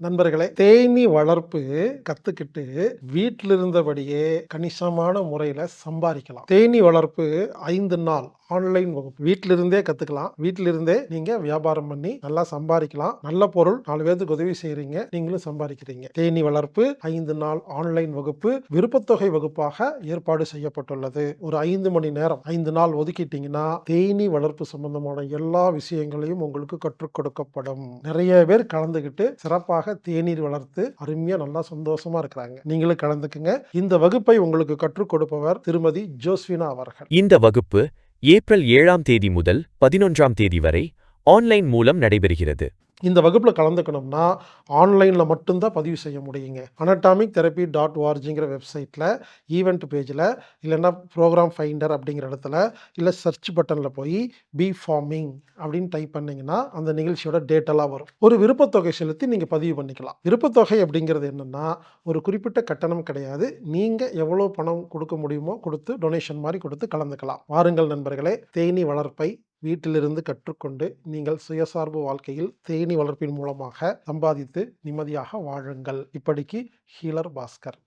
நண்பர்களே தேனீ வளர்ப்பு கத்துக்கிட்டு வீட்டில் இருந்தபடியே கணிசமான முறையில் சம்பாதிக்கலாம். தேனீ வளர்ப்பு ஐந்து நாள். ஆன்லைன் வகுப்பு. வீட்டிலிருந்தே கற்றுக்கலாம் கத்துக்கலாம். நீங்கள் நீங்க வியாபாரம் பண்ணி நல்லா சம்பாதிக்கலாம். நல்ல பொருள் நாலு பேருக்கு உதவி செய்கிறீங்க நீங்களும் சம்பாதிக்கிறீங்க. தேனீ வளர்ப்பு ஐந்து நாள் ஆன்லைன் வகுப்பு விருப்பத்தொகை வகுப்பாக ஏற்பாடு செய்யப்பட்டுள்ளது. ஒரு ஐந்து மணி நேரம் ஐந்து நாள் ஒதுக்கிட்டீங்கன்னா தேனி வளர்ப்பு சம்பந்தமான எல்லா விஷயங்களையும் உங்களுக்கு கற்றுக் கொடுக்கப்படும். நிறைய பேர் கலந்துக்கிட்டு சிறப்பாக தேநீர் வளர்த்து அருமையா நல்லா சந்தோஷமா இருக்கிறாங்க. நீங்களும் கலந்துக்குங்க. இந்த வகுப்பை உங்களுக்கு கற்றுக் கொடுப்பவர் திருமதி ஜோஸ்வினா அவர்கள். இந்த வகுப்பு ஏப்ரல் ஏழாம் தேதி முதல் பதினொன்றாம் தேதி வரை ஆன்லைன் மூலம் நடைபெறுகிறது. இந்த வகுப்பில் கலந்துக்கணும்னா ஆன்லைனில் மட்டும்தான் பதிவு செய்ய முடியுங்க. அனட்டாமிக் தெரப்பி டாட் ஓஆர்ஜிங்கிற வெப்சைட்டில் ஈவெண்ட் பேஜில் இல்லைன்னா ப்ரோக்ராம் ஃபைண்டர் அப்படிங்கிற இடத்துல இல்லை சர்ச் பட்டனில் போய் பி ஃபார்மிங் அப்படின்னு டைப் பண்ணிங்கன்னா அந்த நிகழ்ச்சியோட டேட்டெல்லாம் வரும். ஒரு விருப்பத்தொகை செலுத்தி நீங்கள் பதிவு பண்ணிக்கலாம். விருப்பத்தொகை அப்படிங்கிறது என்னென்னா ஒரு குறிப்பிட்ட கட்டணம் கிடையாது. நீங்கள் எவ்வளோ பணம் கொடுக்க முடியுமோ கொடுத்து டொனேஷன் மாதிரி கொடுத்து கலந்துக்கலாம். வாருங்கள் நண்பர்களே தேனீ வளர்ப்பை வீட்டிலிருந்து கற்றுக்கொண்டு நீங்கள் சுயசார்பு வாழ்க்கையில் தேனீ வளர்ப்பின் மூலமாக சம்பாதித்து நிம்மதியாக வாழுங்கள். இப்படிக்கு ஹீலர் பாஸ்கர்.